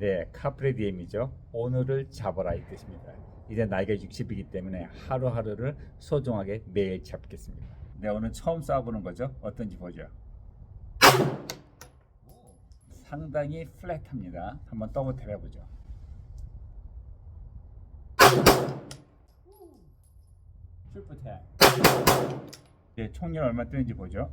네, 카프레디엠이죠. 오늘을 잡아라 이 뜻입니다. 이제 나이가 60이기 때문에 하루하루를 소중하게 매일 잡겠습니다. 네, 오늘 처음 쏴보는 거죠. 어떤지 보죠. 상당히 플랫합니다. 한번 더블 탭 해보죠. 트리플 탭. 네, 총력 얼마 뜨는지 보죠.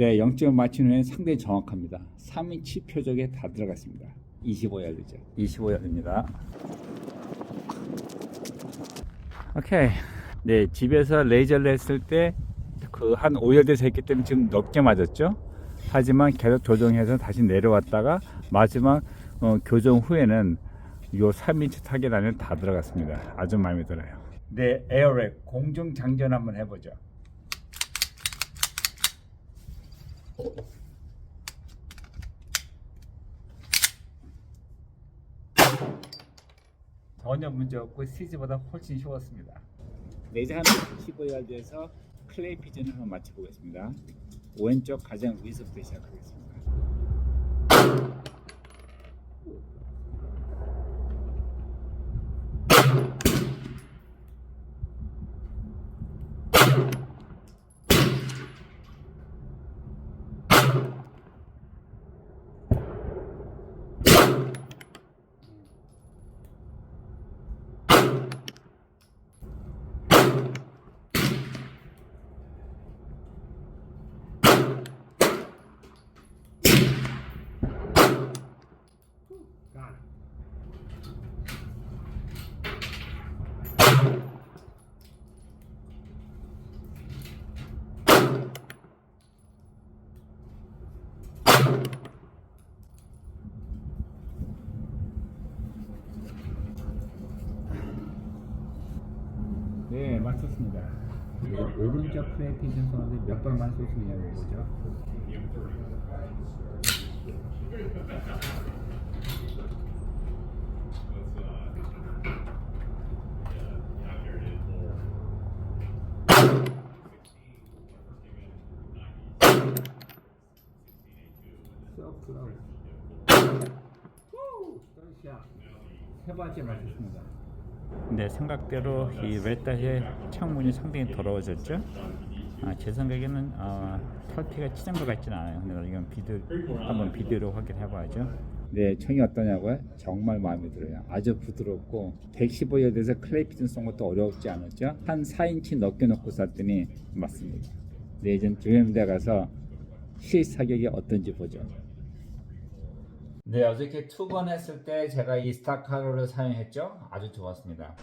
네, 0점 맞힌 후에 상당히 정확합니다. 3인치 표적에 다 들어갔습니다. 25야드죠. 25야드입니다. 오케이. 네, 집에서 레이저를 했을 때 그 한 5야드에서 했기 때문에 지금 넓게 맞았죠. 하지만 계속 조정해서 다시 내려왔다가 마지막 어, 교정 후에는 요 3인치 타겟 안에 다 들어갔습니다. 아주 마음에 들어요. 네, 에어렉 공중 장전 한번 해보죠. 전혀 문제 없고 시즈보다 훨씬 쉬웠습니다. 레이저 한 15야드에서 클레이 피전을 한번 맞춰보겠습니다. 왼쪽 가장 위에서부터 시작하겠습니다. 그리고 오른쪽 플레이 피전 선수 몇 번만 있냐고 보죠. 세 번째 맞췄습니다. 네, 생각대로 이 웨다의 창문이 상당히 더러워졌죠. 아, 제 생각에는 아, 털피가 찢은 것 같지는 않아요. 근데 이건 비디오 한번 비디오로 확인해봐야죠. 네, 청이 어떠냐고요? 정말 마음에 들어요. 아주 부드럽고 115에 대해서 클레이 피전 쏜 것도 어렵지 않았죠. 한 4인치 넘게 놓고 쐈더니 맞습니다. 네, 이제 조현대 가서 실 사격이 어떤지 보죠. 네, 어저께 투번 했을 때 제가 이 스타카로를 사용했죠. 아주 좋았습니다.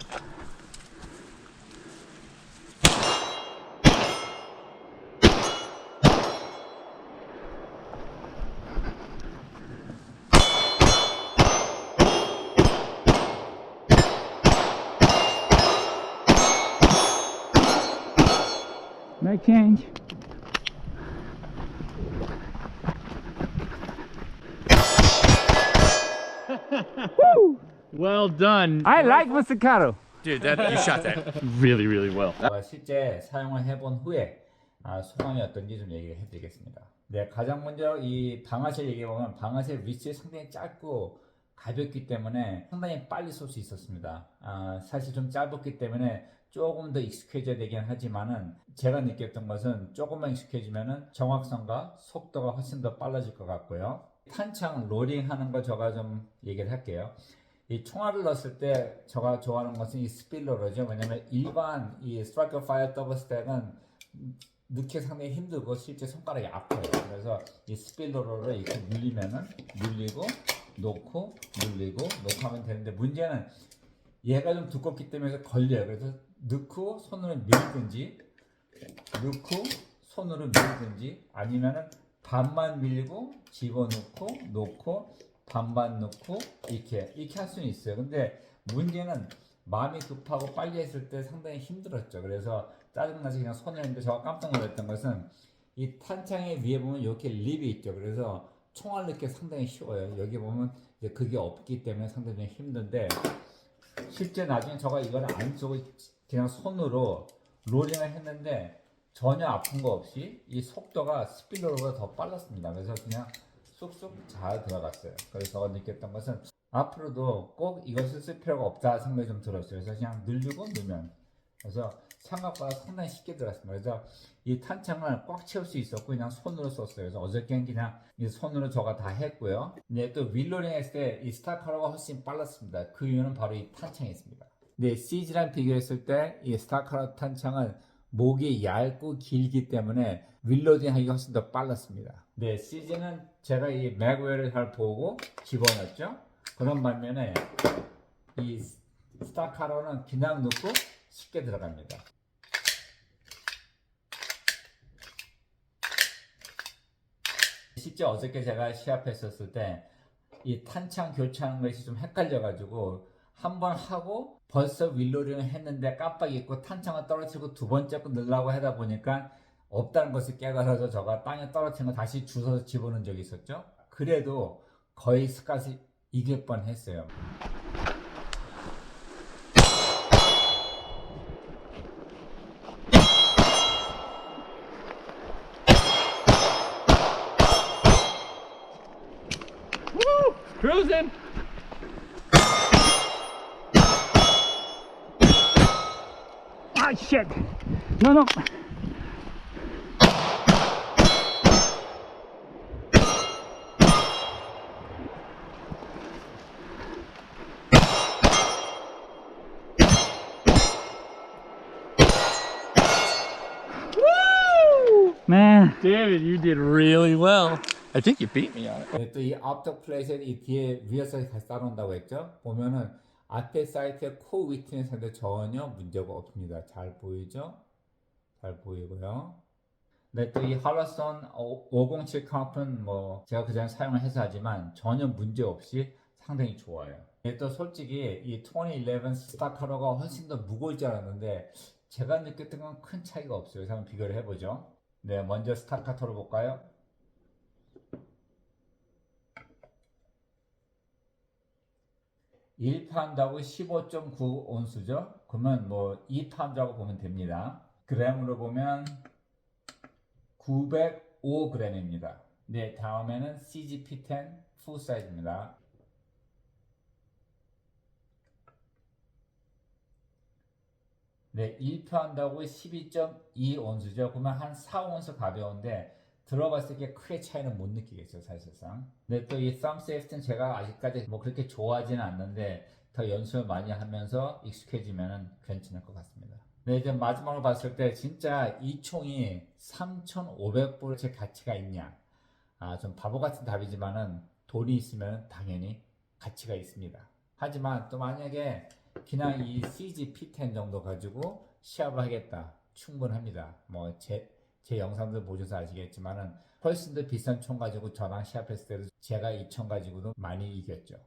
No change. Well done. I like Mr. Caro. Dude, that you shot that really, really well. 어, 실제 사용을 해본 후에 아, 소감이 어떤지 좀 얘기를 해드리겠습니다. 네, 가장 먼저 이 방아쇠 얘기해 보면 방아쇠 위치 상당히 짧고 가볍기 때문에 상당히 빨리 쏠 수 있었습니다. 아, 사실 좀 짧았기 때문에 조금 더 익숙해져야 되긴 하지만은 제가 느꼈던 것은 조금만 익숙해지면은 정확성과 속도가 훨씬 더 빨라질 것 같고요. 탄창 로링 하는 거 제가 좀 얘기를 할게요. 이 총알을 넣었을 때 제가 좋아하는 것은 이 스필러로죠. 왜냐면 일반 이 스트라이커 파이어 더블 스택은 넣기 상당히 힘들고 실제 손가락이 아파요. 그래서 이 스필러로를 이렇게 눌리면은 눌리고 놓고 눌리고 놓고 하면 되는데 문제는 얘가 좀 두껍기 때문에 걸려요. 그래서 넣고 손으로 밀든지 넣고 손으로 밀든지 아니면은 반만 밀고 집어넣고 놓고 반만 넣고 이렇게 이렇게 할 수는 있어요. 근데 문제는 마음이 급하고 빨리 했을 때 상당히 힘들었죠. 그래서 짜증나서 그냥 손을 했는데 제가 깜짝 놀랐던 것은 이 탄창의 위에 보면 이렇게 립이 있죠. 그래서 총알 넣기 상당히 쉬워요. 여기 보면 이제 그게 없기 때문에 상당히 좀 힘든데 실제 나중에 저가 이걸 안 쓰고 그냥 손으로 롤링을 했는데 전혀 아픈 거 없이 이 속도가 스피드로보다 더 빨랐습니다. 그래서 그냥 쑥쑥 잘 들어갔어요. 그래서 느꼈던 것은 앞으로도 꼭 이것을 쓸 필요가 없다 생각이 좀 들었어요. 그래서 그냥 늘리고 넣으면 그래서 생각보다 상당히 쉽게 들어갔습니다. 그래서 이 탄창을 꽉 채울 수 있었고 그냥 손으로 썼어요. 그래서 어저께는 그냥 이 손으로 저가 다 했고요. 근데 또 윌로링 했을 때 이 스타카로가 훨씬 빨랐습니다. 그 이유는 바로 이 탄창이 있습니다. 근데 CG랑 비교했을 때 이 스타카로 탄창은 목이 얇고 길기 때문에 윌로딩 하기가 훨씬 더 빨랐습니다. 네, CG는 제가 이 맥웨어를 잘 보고 집어넣었죠. 그런 반면에 이 스타카로는 그냥 넣고 쉽게 들어갑니다. 실제 어저께 제가 시합했었을 때 이 탄창 교체하는 것이 좀 헷갈려가지고 한 번 하고 벌써 윌로링을 했는데 깜빡 잊고 탄창을 떨어뜨리고 두 번째 거 넣으려고 하다 보니까 없다는 것을 깨달아서 저가 땅에 떨어뜨린 거 다시 주워서 집어넣은 적이 있었죠. 그래도 거의 스카스 이길 뻔 했어요. Cruising. Ah, shit. Man, David, you did really well. I think you beat me on it. 네, 또이 앞쪽 플레이트에 이 뒤에 위에서 다시 따라온다고 했죠. 보면은 앞에 사이트의 코 위트니스한테 전혀 문제가 없습니다. 잘 보이죠? 잘 보이고요. 네, 또 이 할러선 507 카프는 뭐 제가 그전에 사용을 해서 하지만 전혀 문제 없이 상당히 좋아요. 네, 또 솔직히 이 2011 스타카로가 훨씬 더 무거울 줄 알았는데 제가 느꼈던 건 큰 차이가 없어요. 한번 비교를 해보죠. 네, 먼저 스타카토로 볼까요? 1파운드하고 15.9 온수죠. 그러면 뭐 2파운드라고 보면 됩니다. 그램으로 보면 905g입니다. 네, 다음에는 CGP10 풀 사이즈입니다. 네, 1파운드하고 12.2 온수죠. 그러면 한 4온수 가벼운데 들어봤을 때 크게 차이는 못 느끼겠죠, 사실상. 근데 또 이 썸 세이프트는 제가 아직까지 뭐 그렇게 좋아하지는 않는데 더 연습을 많이 하면서 익숙해지면 괜찮을 것 같습니다. 네, 이제 마지막으로 봤을 때 진짜 이 총이 3,500불의 가치가 있냐? 아, 좀 바보 같은 답이지만은 돈이 있으면 당연히 가치가 있습니다. 하지만 또 만약에 그냥 이 CG P10 정도 가지고 시합을 하겠다. 충분합니다. 뭐 제 제 영상들 보셔서 아시겠지만은 훨씬 더 비싼 총 가지고 저랑 시합했을 때도 제가 이 총 가지고도 많이 이겼죠.